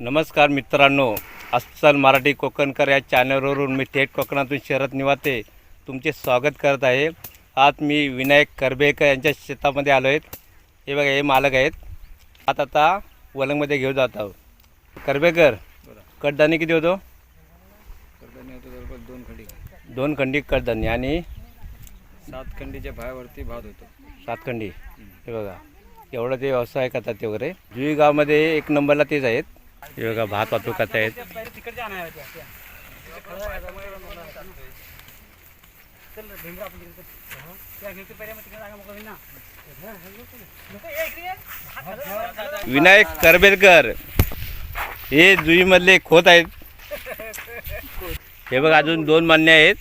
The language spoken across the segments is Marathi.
नमस्कार मित्रांनो अस्सल मराठी कोकणकर या चॅनलवरून मी थेट कोकणातून शरद निवाते तुमचे स्वागत करत आहे. आज मी विनायक करबेकर यांच्या शेतामध्ये आलो आहेत हे बघा हे मालक आहेत. आता आता वलंगमध्ये घेऊन जात आहोत. करबेकर कडधान्य किती होतो? कडधान्य होतं जवळपास दोन खंडी. दोन खंडी कडधान्य आणि? सात खंडीच्या भावावरती भात होतो. सात खंडी. हे बघा एवढं ते व्यवसाय करतात ते वगैरे. जुई गावामध्ये एक नंबरला तेच आहेत. हे बघा भात करत आहेत. विनायक करबेलकर हे जुईमधले खोत आहेत. हे बघ अजून दोन मान्य आहेत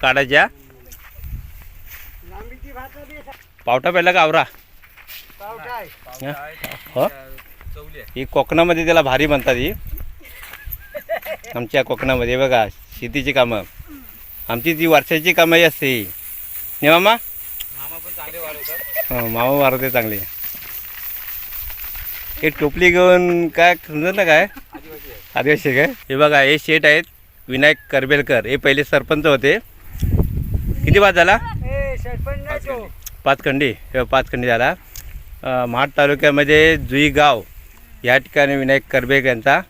काढायच्या. पावटा पहिला का आवरा? हं? हो कोकणामध्ये त्याला भारी म्हणतात ही. आमच्या कोकणामध्ये बघा शेतीची कामं. आमची ती वर्षाची कामं असते ही. ने मामा? मामा पण चांगले वाढवतात. हं, मामा मारते चांगली. हे टोपली घेऊन काय समजत ना काय? आदिवासी काय? हे बघा हे शेठ आहेत विनायक करबेलकर. हे पहिले सरपंच होते. किती बाद झाला? पाच खंडी. पाच खंडी. हे पाच खंडी झाला. महाड तालुक्यामध्ये जुई गाव या ठिकाणी विनायक करबेक यांचा.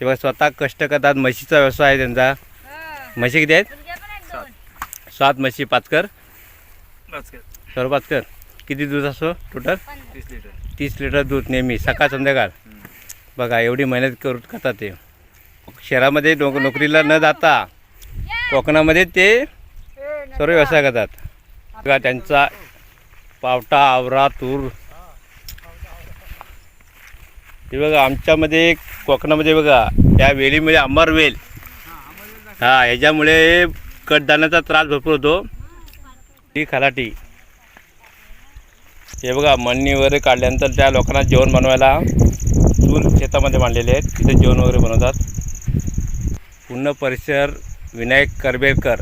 बघा स्वतः कष्ट करतात. म्हशीचा व्यवसाय आहे त्यांचा. म्हशी किती आहेत? सात. म्हशी पाचकर कर. सर्व पाचकर किती दूध असतो टोटल? तीस लिटर. तीस लिटर दूध नेहमी. सकाळ संध्याकाळ. बघा एवढी मेहनत करून करतात ते. शहरामध्ये नोक नोकरीला न जाता कोकणामध्ये ते सर्व व्यवसाय करतात. बघा त्यांचा पावटा आवरा तूर हे बघा आमच्यामध्ये कोकणामध्ये बघा त्या वेलीमुळे अंबर वेल. हा ह्याच्यामुळे कडधान्याचा त्रास भरपूर होतो. ती खराटी हे बघा मळणी वगैरे काढल्यानंतर त्या लोकांना जेवण बनवायला चूल शेतामध्ये मांडलेले आहेत. तिथे जेवण वगैरे बनवतात. पूर्ण परिसर विनायक करबेकर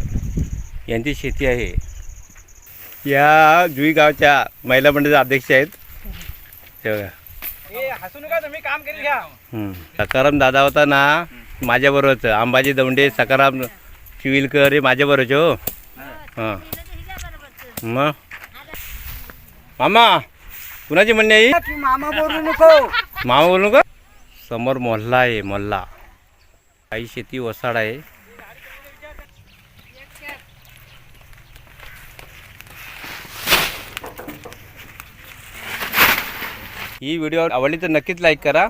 यांची शेती आहे. या जुई गावच्या महिला मंडळाचे अध्यक्ष आहेत. हे बघा. सकाराम दादा होता ना माझ्याबरोबरच. अंबाजी दौंडे सकाराम चिविलकर हे माझ्याबरोबरचे हो. हां. मग? मामा कुणाची म्हणणे आहे ही? मामा बोलू नको. मामा बोलू का समोर मोहल्ला आहे मोहल्ला. काही शेती वसाड आहे. ही व्हिडिओ आवडली तर नक्कीच लाईक करा